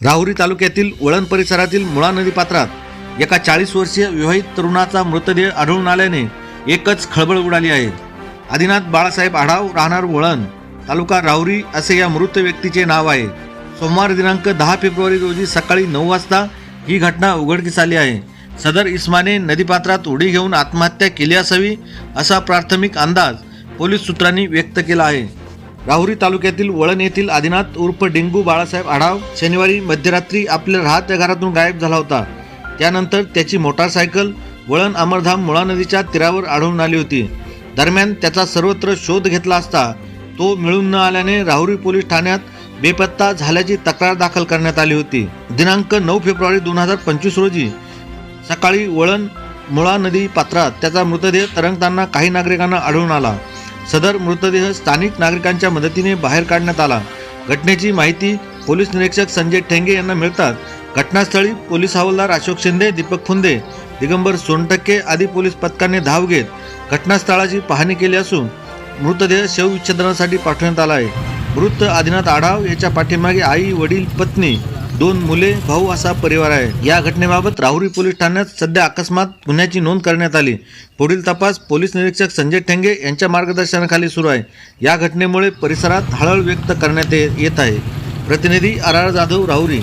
राहुरी तालुक्यातील वळण परिसरातील मुळा नदी पात्रात एका चाळीस वर्षीय विवाहित तरुणाचा मृतदेह आढळून आल्याने एकच खळबळ उडाली आहे. आदिनाथ बाळासाहेब आढाव राहणार वळण तालुका राहुरी असे या मृत व्यक्तीचे नाव आहे. सोमवार दिनांक दहा फेब्रुवारी रोजी सकाळी नऊ वाजता ही घटना उघडकीस आली आहे. सदर इस्माने नदीपात्रात उडी घेऊन आत्महत्या केली असावी असा प्राथमिक अंदाज पोलीस सूत्रांनी व्यक्त केला आहे. राहुरी तालुक्यातील वळण येथील आदिनाथ उर्फ डेंगू बाळासाहेब आढाव शनिवारी मध्यरात्री आपल्या राहत्या घरातून गायब झाला होता. त्यानंतर त्याची मोटारसायकल वळण अमरधाम मुळा नदीच्या तीरावर आढळून आली होती. दरम्यान त्याचा सर्वत्र शोध घेतला असता तो मिळून न आल्याने राहुरी पोलीस ठाण्यात बेपत्ता झाल्याची तक्रार दाखल करण्यात आली होती. दिनांक नऊ फेब्रुवारी दोन हजार पंचवीस रोजी सकाळी वळण मुळा नदी पात्रात त्याचा मृतदेह तरंगताना काही नागरिकांना आढळून आला. सदर मृतदेह स्थानिक नागरिकांच्या मदतीने बाहेर काढण्यात आला. घटनेची माहिती पोलीस निरीक्षक संजय ठेंगे यांना मिळतात. घटनास्थळी पोलीस हवालदार अशोक शिंदे दीपक फुंदे दिगंबर सोनटक्के आदी पोलीस पथकाने धाव घेत घटनास्थळाची पाहणी केली असून मृतदेह शवविच्छेदनासाठी पाठवण्यात आला आहे. मृत आदिनाथ आढाव याच्या पाठीमागे आई वडील पत्नी दोन मुले भाऊ असा परिवार आहे. या घटनेबाबत राहुरी पोलीस ठाण्यात सध्या अकस्मात गुन्ह्याची नोंद करण्यात आली. पुढील तपास पोलीस निरीक्षक संजय ठेंगे यांच्या मार्गदर्शनाखाली सुरू आहे. या घटनेमुळे परिसरात हळहळ व्यक्त करण्यात येत आहे. प्रतिनिधी आर आर जाधव राहुरी.